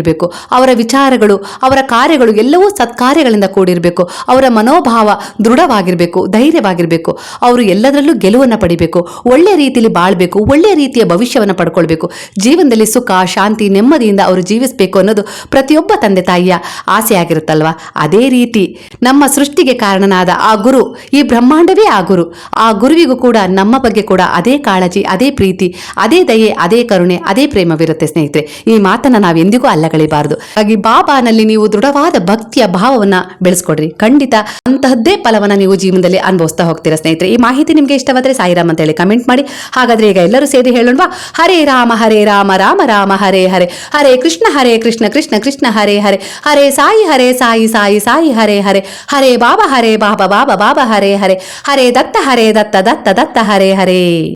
Speaker 1: ಅವರ ವಿಚಾರಗಳು, ಅವರ ಕಾರ್ಯಗಳು ಎಲ್ಲವೂ ಸತ್ಕಾರ್ಯಗಳಿಂದ ಕೂಡಿರಬೇಕು. ಅವರ ಮನೋಭಾವ ದೃಢವಾಗಿರಬೇಕು, ಧೈರ್ಯವಾಗಿರಬೇಕು. ಅವರು ಎಲ್ಲದರಲ್ಲೂ ಗೆಲುವನ್ನು ಪಡಿಬೇಕು. ಒಳ್ಳೆಯ ರೀತಿಯಲ್ಲಿ ಬಾಳ್ಬೇಕು ಒಳ್ಳೆಯ ರೀತಿಯ ಭವಿಷ್ಯವನ್ನು ಪಡ್ಕೊಳ್ಬೇಕು. ಜೀವನದಲ್ಲಿ ಸುಖ, ಶಾಂತಿ, ನೆಮ್ಮದಿಯಿಂದ ಅವರು ಜೀವಿಸಬೇಕು ಅನ್ನೋದು ಪ್ರತಿಯೊಬ್ಬ ತಂದೆ ತಾಯಿಯ ಆಸೆಯಾಗಿರುತ್ತಲ್ವಾ ಅದೇ ರೀತಿ ನಮ್ಮ ಸೃಷ್ಟಿಗೆ ಕಾರಣನಾದ ಆ ಗುರು, ಈ ಬ್ರಹ್ಮಾಂಡವೇ ಆ ಗುರು. ಆ ಗುರುವಿಗೂ ಕೂಡ, ನಮ್ಮ ಬಗ್ಗೆ ಕೂಡ ಅದೇ ಕಾಳಜಿ, ಅದೇ ಪ್ರೀತಿ, ಅದೇ ದಯೆ, ಅದೇ ಕರುಣೆ, ಅದೇ ಪ್ರೇಮವಿರುತ್ತೆ ಸ್ನೇಹಿತರೆ. ಈ ಮಾತನ್ನ ನಾವು ಎಂದಿಗೂ ಅಲ್ಲಗಳಿಬಾರದು ಹಾಗಾಗಿ ಬಾಬಾನಲ್ಲಿ ನೀವು ದೃಢವಾದ ಭಕ್ತಿಯ ಭಾವವನ್ನ ಬೆಳೆಸ್ಕೊಡ್ರಿ. ಖಂಡಿತ ಅಂತಹದ್ದೇ ಫಲವನ್ನ ನೀವು ಜೀವನದಲ್ಲಿ ಅನುಭವಿಸ್ತಾ ಹೋಗ್ತೀರ ಸ್ನೇಹಿತರೆ. ಈ ಮಾಹಿತಿ ನಿಮಗೆ ಇಷ್ಟವಾದ್ರೆ ಸಾಯಿರಾಮ್ ಅಂತ ಹೇಳಿ ಕಮೆಂಟ್ ಮಾಡಿ. ಹಾಗಾದ್ರೆ ಈಗ ಎಲ್ಲರೂ ಸೇರಿ ಹೇಳೋಣವಾ? ಹರೇ ರಾಮ ಹರೇ ರಾಮ ರಾಮ ರಾಮ, ಹರೇ ಹರೇ. ಹರೇ ಕೃಷ್ಣ ಹರೇ ಕೃಷ್ಣ ಕೃಷ್ಣ ಕೃಷ್ಣ, ಹರೇ ಹರೇ. ಹರೇ ಸಾಯಿ ಹರೇ ಸಾಯಿ ಸಾಯಿ ಸಾಯಿ, ಹರೇ ಹರೇ. ಹರೇ ಬಾಬಾ ಹರೇ ಬಾಬಾ ಬಾಬಾ ಬಾಬಾ, ಹರೇ ಹರೇ. ಹರೇ ದತ್ತ ಹರೇ ದತ್ತ ದತ್ತ ದತ್ತ, ಹರೇ ಹರೇ.